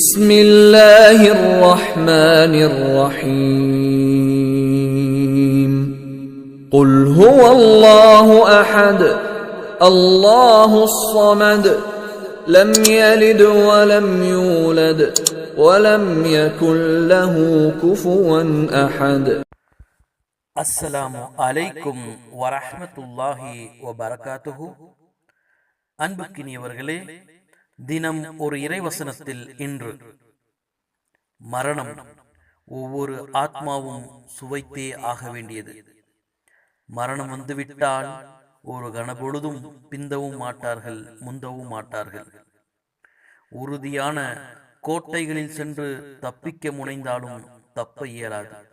بسم الله الرحمن الرحيم قل هو الله احد الله الصمد لم يلد ولم يولد ولم يكن له كفوا احد அஸ்ஸலாமு அலைக்கும் வரஹ்மத்துல்லாஹி வபரகாத்துஹு அன்புக்கினியவர்களே தினம் ஒரு இறைவசனத்தில் இன்று. மரணம் ஒவ்வொரு ஆத்மாவும் சுவைத்தே ஆக வேண்டியது. மரணம் வந்துவிட்டால் ஒரு கணபொழுதும் பிந்தவும் மாட்டார்கள் முந்தவும் மாட்டார்கள். உறுதியான கோட்டைகளில் சென்று தப்பிக்க முனைந்தாலும் தப்ப இயலாது.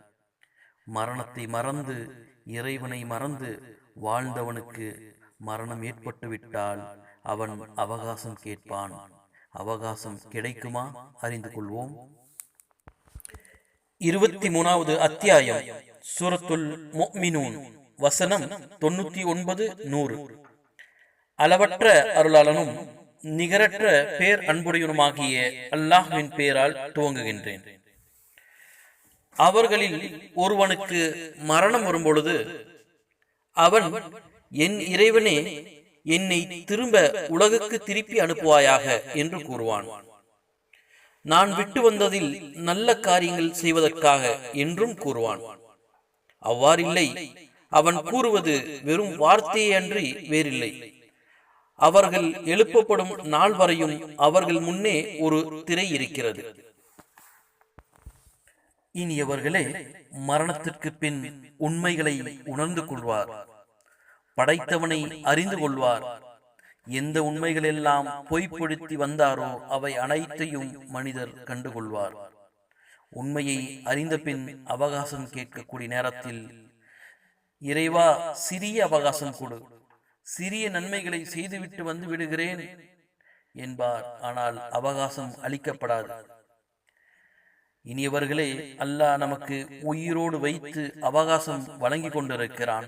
மரணத்தை மறந்து இறைவனை மறந்து வாழ்ந்தவனுக்கு மரணம் ஏற்பட்டுவிட்டால் அவன் அவகாசம் கேட்பான். அவகாசம் கிடைக்குமா? அறிந்து கொள்வோம். இருபத்தி மூணாவது அத்தியாயம். சூரத்துல் வசனம் தொண்ணூத்தி ஒன்பது நூறு. அளவற்ற அருளாளனும் நிகரற்ற பேர் அன்புடையனுமாகிய அல்லாஹ்வின் பெயரால் துவங்குகின்றேன். அவர்களில் ஒருவனுக்கு மரணம் வரும்பொழுது அவன் என் இறைவனே என்னை திரும்ப உலகுக்கு திருப்பி அனுப்புவாயாக என்று கூறுவான். நான் விட்டு வந்ததில் நல்ல காரியங்கள் செய்வதற்காக என்றும் கூறுவான். அவ்வாறில்லை அவன் கூறுவது வெறும் வார்த்தையே அன்றி வேறில்லை. அவர்கள் எழுப்பப்படும் நாள் வரையும் அவர்கள் முன்னே ஒரு திரை இருக்கிறது. இனியவர்களே மரணத்திற்கு பின் உண்மைகளை உணர்ந்து கொள்வார். படைத்தவனை அறிந்து கொள்வார் எந்த உண்மைகள் எல்லாம் பொய்ப்படுத்தி வந்தாரோ அவை அனைத்தையும் மனிதர் கண்டுகொள்வார். உண்மையை அறிந்த பின் அவகாசம் கேட்கக்கூடிய நேரத்தில் இறைவா சிறிய அவகாசம் கொடு. சிறிய நன்மைகளை செய்துவிட்டு வந்து விடுகிறேன் என்பார். ஆனால் அவகாசம் அளிக்கப்படாது. இனியவர்களே அல்லாஹ் நமக்கு உயிரோடு வைத்து அவகாசம் வழங்கி கொண்டிருக்கிறான்.